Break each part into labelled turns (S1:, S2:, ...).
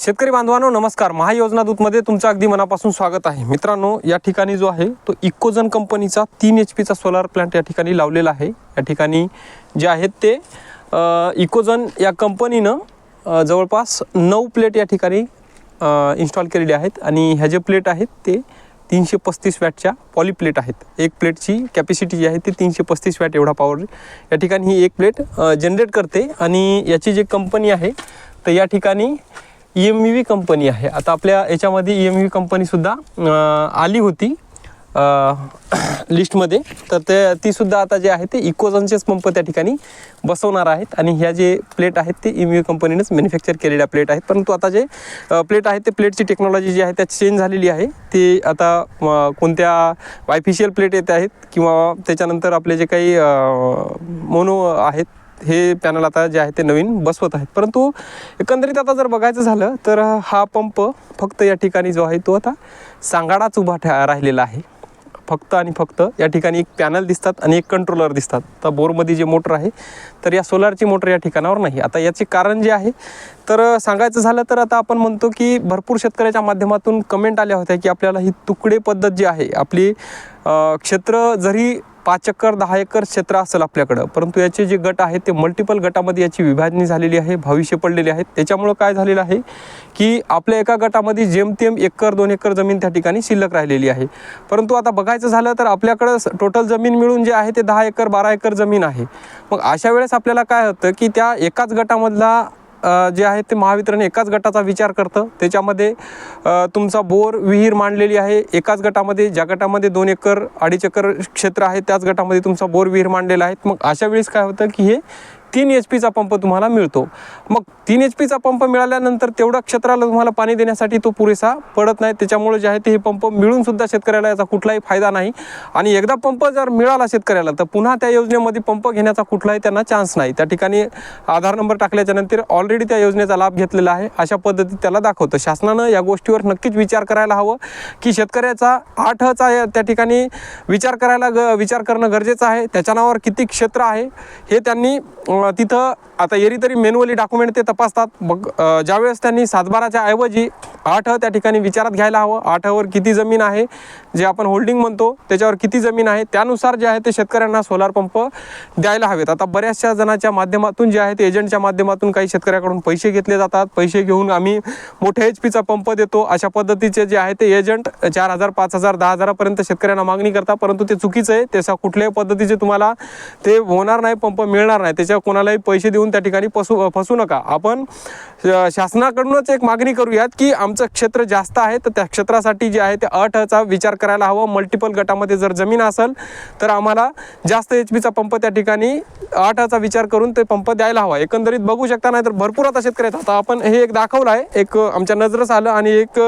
S1: शेतकरी बांधवांनो नमस्कार. महायोजना दूतमध्ये तुमचं अगदी मनापासून स्वागत आहे. मित्रांनो या ठिकाणी जो आहे तो इकोजन कंपनीचा तीन एच पीचा सोलार प्लांट या ठिकाणी लावलेला आहे. या ठिकाणी जे आहेत ते इकोजन या कंपनीनं जवळपास नऊ प्लेट या ठिकाणी इन्स्टॉल केलेले आहेत. आणि ह्या जे प्लेट आहेत ते तीनशे पस्तीस वॅटच्या पॉली प्लेट आहेत. एक प्लेटची कॅपॅसिटी जी आहे ती तीनशे पस्तीस वॅट एवढा पॉवर या ठिकाणी ही एक प्लेट जनरेट करते. आणि याची जी कंपनी आहे तर या ठिकाणी ई एम व्ही कंपनी आहे. आता आपल्या याच्यामध्ये ई एम व्ही कंपनीसुद्धा आली होती लिस्टमध्ये तर ते तीसुद्धा आता जे आहे ते इकोजनचेच पंप त्या ठिकाणी बसवणार आहेत. आणि ह्या जे प्लेट आहेत ते एम कंपनीनेच कंपनीनंच मॅन्युफॅक्चर केलेल्या प्लेट आहेत. परंतु आता जे प्लेट आहेत ते प्लेटची टेक्नॉलॉजी जी आहे त्या चेंज झालेली आहे. ते आता कोणत्या वायफिशियल प्लेट येत आहेत किंवा त्याच्यानंतर आपले जे काही मोनो आहेत हे पॅनल आता जे आहे ते नवीन बसवत आहेत. परंतु एकंदरीत आता जर बघायचं झालं तर हा पंप फक्त या ठिकाणी जो आहे तो आता सांगाडाच उभा ठा राहिलेला आहे. फक्त आणि फक्त या ठिकाणी एक पॅनल दिसतात आणि एक कंट्रोलर दिसतात. तर बोरमध्ये जे मोटर आहे तर या सोलारची मोटर या ठिकाणावर नाही. आता याचे कारण जे आहे तर सांगायचं झालं तर आता आपण म्हणतो की भरपूर शेतकऱ्याच्या माध्यमातून कमेंट आल्या होत्या की आपल्याला ही तुकडे पद्धत जी आहे आपली क्षेत्र जरी पाच एकर दहा एकर क्षेत्र असेल आपल्याकडं. परंतु याचे जे गट आहेत ते मल्टिपल गटामध्ये याची विभाजणी झालेली आहे भविष्य पडलेले आहेत त्याच्यामुळं काय झालेलं आहे की आपल्या एका गटामध्ये जेमतेम एकर दोन एकर जमीन त्या ठिकाणी शिल्लक राहिलेली आहे. परंतु आता बघायचं झालं तर आपल्याकडं टोटल जमीन मिळून जे आहे ते दहा एकर बारा एकर जमीन आहे. मग अशा वेळेस आपल्याला काय होतं की त्या एकाच गटामधला जे आहे ते महावितरण एकाच गटाचा विचार करतं. त्याच्यामध्ये तुमचा बोर विहीर मांडलेली आहे एकाच गटामध्ये. ज्या गटामध्ये दोन एकर अडीच एकर क्षेत्र आहे त्याच गटामध्ये तुमचा बोर विहीर मांडलेला आहे. मग अशा वेळेस काय होतं की हे तीन एच पीचा पंप तुम्हाला मिळतो. मग तीन एच पीचा पंप मिळाल्यानंतर तेवढ्या क्षेत्राला तुम्हाला पाणी देण्यासाठी तो पुरेसा पडत नाही. त्याच्यामुळे जे आहे ते हे पंप मिळूनसुद्धा शेतकऱ्याला याचा कुठलाही फायदा नाही. आणि एकदा पंप जर मिळाला शेतकऱ्याला तर पुन्हा त्या योजनेमध्ये पंप घेण्याचा कुठलाही त्यांना चान्स नाही. त्या ठिकाणी आधार नंबर टाकल्याच्या नंतर ऑलरेडी त्या योजनेचा लाभ घेतलेला आहे. अशा पद्धतीत त्याला दाखवतं. शासनानं या गोष्टीवर नक्कीच विचार करायला हवं की शेतकऱ्याचा आठचा या- त्या ठिकाणी विचार करायला ग विचार करणं गरजेचं आहे. त्याच्या नावावर किती क्षेत्र आहे हे त्यांनी मग तिथं आता एरी तरी मॅन्युअली डॉक्युमेंट ते तपासतात. मग ज्यावेळेस त्यांनी सातबाराच्या ऐवजी आठ त्या ठिकाणी विचारात घ्यायला हवं. आठवर किती जमीन आहे जे आपण होल्डिंग म्हणतो त्याच्यावर किती जमीन आहे त्यानुसार जे आहे ते शेतकऱ्यांना सोलार पंप द्यायला हवेत. आता बऱ्याचशा जणांच्या माध्यमातून जे आहे ते एजंटच्या माध्यमातून काही शेतकऱ्याकडून पैसे घेतले जातात. पैसे घेऊन आम्ही मोठ्या एच पीचा पंप देतो. अशा पद्धतीचे जे आहे ते एजंट चार हजार पाच हजार दहा हजारापर्यंत शेतकऱ्यांना मागणी करतात. परंतु ते चुकीचं आहे. त्याचा कुठल्याही पद्धतीचे तुम्हाला ते होणार नाही पंप मिळणार नाही. त्याच्या कोणालाही पैसे देऊन त्या ठिकाणी फसू फसू नका. आपण शासनाकडूनच एक मागणी करूयात की आमचं क्षेत्र जास्त आहे तर त्या क्षेत्रासाठी जे आहे ते अटचा विचार करायला हवा. मल्टिपल गटामध्ये जर जमीन असेल तर आम्हाला जास्त एच पीचा पंप त्या ठिकाणी आठाचा विचार करून ते पंप द्यायला हवा. एकंदरीत बघू शकता नाही तर भरपूर आता शेतकरी आता आपण हे एक दाखवलं आहे एक आमच्या नजरच आलं आणि एक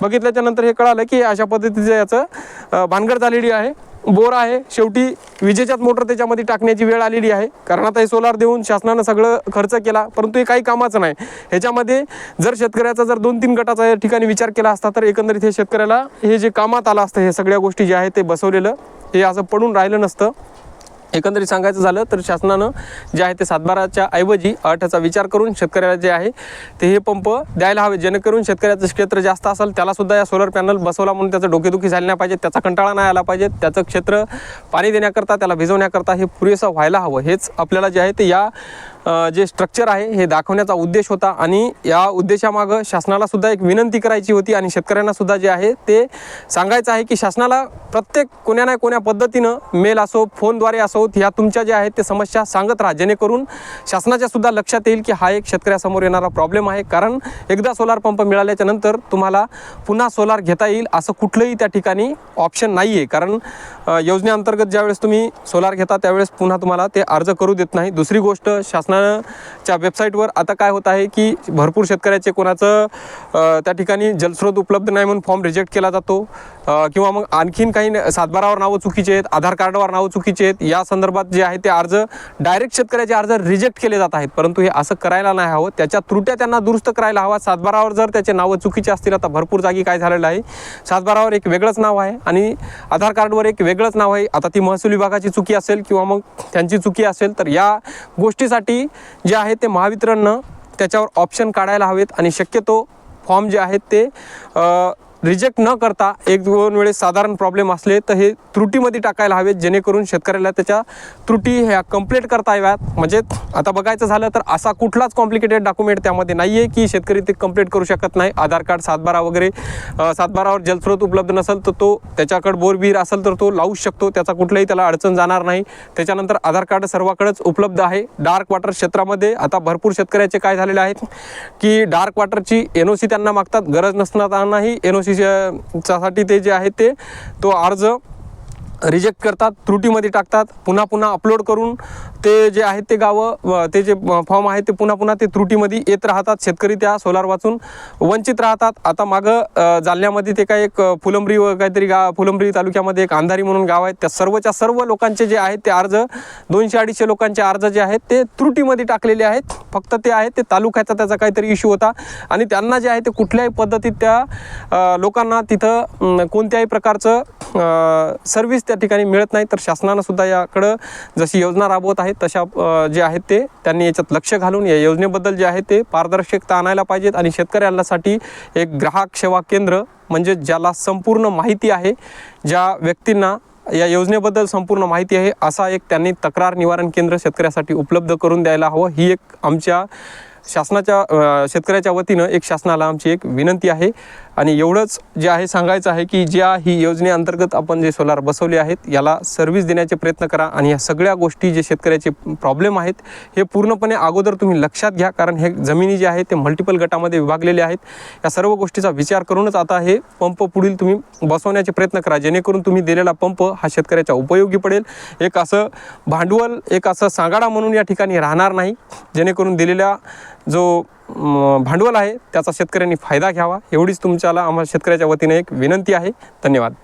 S1: बघितल्याच्यानंतर बघितल्याच्या नंतर हे कळालं की अशा पद्धतीचं याचं भानगड झालेली आहे. बोर आहे. शेवटी विजेच्याच मोटर त्याच्यामध्ये टाकण्याची वेळ आलेली आहे. कारण आता हे सोलार देऊन शासनानं सगळं खर्च केला परंतु हे काही कामाचं नाही. ह्याच्यामध्ये जर शेतकऱ्याचा जर दोन तीन गटाचा या ठिकाणी विचार केला असता तर एकंदरीत हे शेतकऱ्याला हे जे कामात आलं असतं हे सगळ्या गोष्टी जे आहेत ते बसवलेलं हे असं पडून राहिलं नसतं. एकंदरीत सांगायचं झालं तर शासनानं जे आहे ते सातबाराच्या ऐवजी आठचा विचार करून शेतकऱ्याला जे आहे ते हे पंप द्यायला हवे जेणेकरून शेतकऱ्याचं क्षेत्र जास्त असेल त्यालासुद्धा या सोलर पॅनल बसवला म्हणून त्याचं डोकेदुखी झाली नाही पाहिजे त्याचा कंटाळा नाही आला पाहिजे त्याचं क्षेत्र पाणी देण्याकरता त्याला भिजवण्याकरता हे पुरेसं व्हायला हवं. हेच आपल्याला जे आहे ते या जे स्ट्रक्चर आहे हे दाखवण्याचा उद्देश होता आणि या उद्देशामागं शासनाला सुद्धा एक विनंती करायची होती आणि शेतकऱ्यांना सुद्धा जे आहे ते सांगायचं आहे की शासनाला प्रत्येक कोण्या ना कोण्या पद्धतीनं मेल असो फोनद्वारे असो ह्या तुमच्या ज्या आहेत ते समस्या सांगत राहा. जेणेकरून शासनाच्या सुद्धा लक्षात येईल की हा एक शेतकऱ्यासमोर येणारा प्रॉब्लेम आहे. कारण एकदा सोलार पंप मिळाल्याच्या नंतर तुम्हाला पुन्हा सोलार घेता येईल असं कुठलंही त्या ठिकाणी ऑप्शन नाही आहे कारण योजनेअंतर्गत ज्यावेळेस तुम्ही सोलार घेता त्यावेळेस पुन्हा तुम्हाला ते अर्ज करू देत नाही. दुसरी गोष्ट शासनाच्या वेबसाईटवर आता काय होत आहे की भरपूर शेतकऱ्याचे कोणाचं त्या ठिकाणी जलस्रोत उपलब्ध नाही म्हणून फॉर्म रिजेक्ट केला जातो. किंवा मग आणखीन काही सातबारावर नावं चुकीचे आहेत आधार कार्डवर नावं चुकीचे आहेत या संदर्भात जे आहे ते अर्ज डायरेक्ट शेतकऱ्याचे अर्ज रिजेक्ट केले जात आहेत. परंतु हे असं करायला नाही हवं. त्याच्या त्रुट्या त्यांना दुरुस्त करायला हवा सातबारावर जर त्याचे नावं चुकीचे असतील आता भरपूर जागी काय झालेलं आहे. सातबारावर एक वेगळंच नाव आहे आणि आधार कार्डवर एक वेगळंच नाव आहे. आता ती महसूल विभागाची चुकी असेल किंवा मग त्यांची चुकी असेल तर या गोष्टीसाठी जे आहे ते महावितरणनं त्याच्यावर ऑप्शन काढायला हवेत आणि शक्यतो फॉर्म जे आहेत ते रिजेक्ट न करता एक दोन वेळेस साधारण प्रॉब्लेम असले तर हे त्रुटीमध्ये टाकायला हवेत जेणेकरून शेतकऱ्याला त्याच्या त्रुटी ह्या कंप्लीट करता याव्यात. म्हणजे आता बघायचं झालं तर असा कुठलाच कॉम्प्लिकेटेड डॉक्युमेंट त्यामध्ये नाही आहे की शेतकरी ते कंप्लीट करू शकत नाही. आधार कार्ड सातबारा वगैरे सातबारावर जलस्रोत उपलब्ध नसेल तर तो त्याच्याकडे बोरबीर असेल तर तो लावू शकतो. त्याचा कुठलाही त्याला अडचण जाणार नाही. त्याच्यानंतर आधार कार्ड सर्वाकडेच उपलब्ध आहे. डार्क वॉटर क्षेत्रामध्ये आता भरपूर शेतकऱ्याचे काय झालेले आहेत की डार्क वॉटरची एन ओ सी त्यांना मागतात. गरज नसतानाही एन ओ ते जे आहे ते तो अर्ज रिजेक्ट करतात त्रुटीमध्ये टाकतात पुन्हा पुन्हा अपलोड करून ते जे आहेत ते गावं व ते जे फॉर्म आहेत ते पुन्हा पुन्हा ते त्रुटीमध्ये येत राहतात. शेतकरी त्या सोलार वाचून वंचित राहतात. आता मागं जालन्यामध्ये ते काय एक फुलंब्री व काहीतरी गा फुलंब्री तालुक्यामध्ये एक अंधारी म्हणून गाव आहेत. त्या सर्वच्या सर्व लोकांचे जे आहेत ते अर्ज दोनशे अडीचशे लोकांचे अर्ज जे आहेत ते त्रुटीमध्ये टाकलेले आहेत. फक्त ते आहेत ते तालुक्याचा त्याचा काहीतरी इश्यू होता. आणि त्यांना जे आहे ते कुठल्याही पद्धतीत त्या लोकांना तिथं कोणत्याही प्रकारचं सर्व्हिस त्या ठिकाणी मिळत नाही. तर शासनानं सुद्धा याकडं जशी योजना राबवत आहे तशा जे आहेत ते त्यांनी याच्यात लक्ष घालून या योजनेबद्दल जे आहे ते पारदर्शकता आणायला पाहिजेत आणि शेतकऱ्यांसाठी एक ग्राहक सेवा केंद्र म्हणजे ज्याला संपूर्ण माहिती आहे ज्या व्यक्तींना या योजनेबद्दल संपूर्ण माहिती आहे असा एक त्यांनी तक्रार निवारण केंद्र शेतकऱ्यासाठी उपलब्ध करून द्यायला हवं. ही एक आमच्या शासनाच्या शेतकऱ्याच्या वतीनं एक शासनाला आमची एक विनंती आहे. आणि एवढंच जे आहे सांगायचं आहे की ज्या ही योजनेअंतर्गत आपण जे सोलार बसवले आहेत याला सर्व्हिस देण्याचे प्रयत्न करा आणि या सगळ्या गोष्टी जे शेतकऱ्याचे प्रॉब्लेम आहेत हे पूर्णपणे अगोदर तुम्ही लक्षात घ्या. कारण हे जमिनी जे आहेत ते मल्टिपल गटामध्ये विभागलेले आहेत. या सर्व गोष्टीचा विचार करूनच आता हे पंप पुढील तुम्ही बसवण्याचे प्रयत्न करा. जेणेकरून तुम्ही दिलेला पंप हा शेतकऱ्याच्या उपयोगी पडेल. एक असं भांडवल एक असं सांगाडा म्हणून या ठिकाणी राहणार नाही. जेणेकरून दिलेल्या जो भांडवल आहे. त्याचा शेतकऱ्यांनी फायदा घ्यावा. एवढीच तुमच्याला आम्हाला शेतकऱ्याच्या वतीने एक विनंती आहे. धन्यवाद.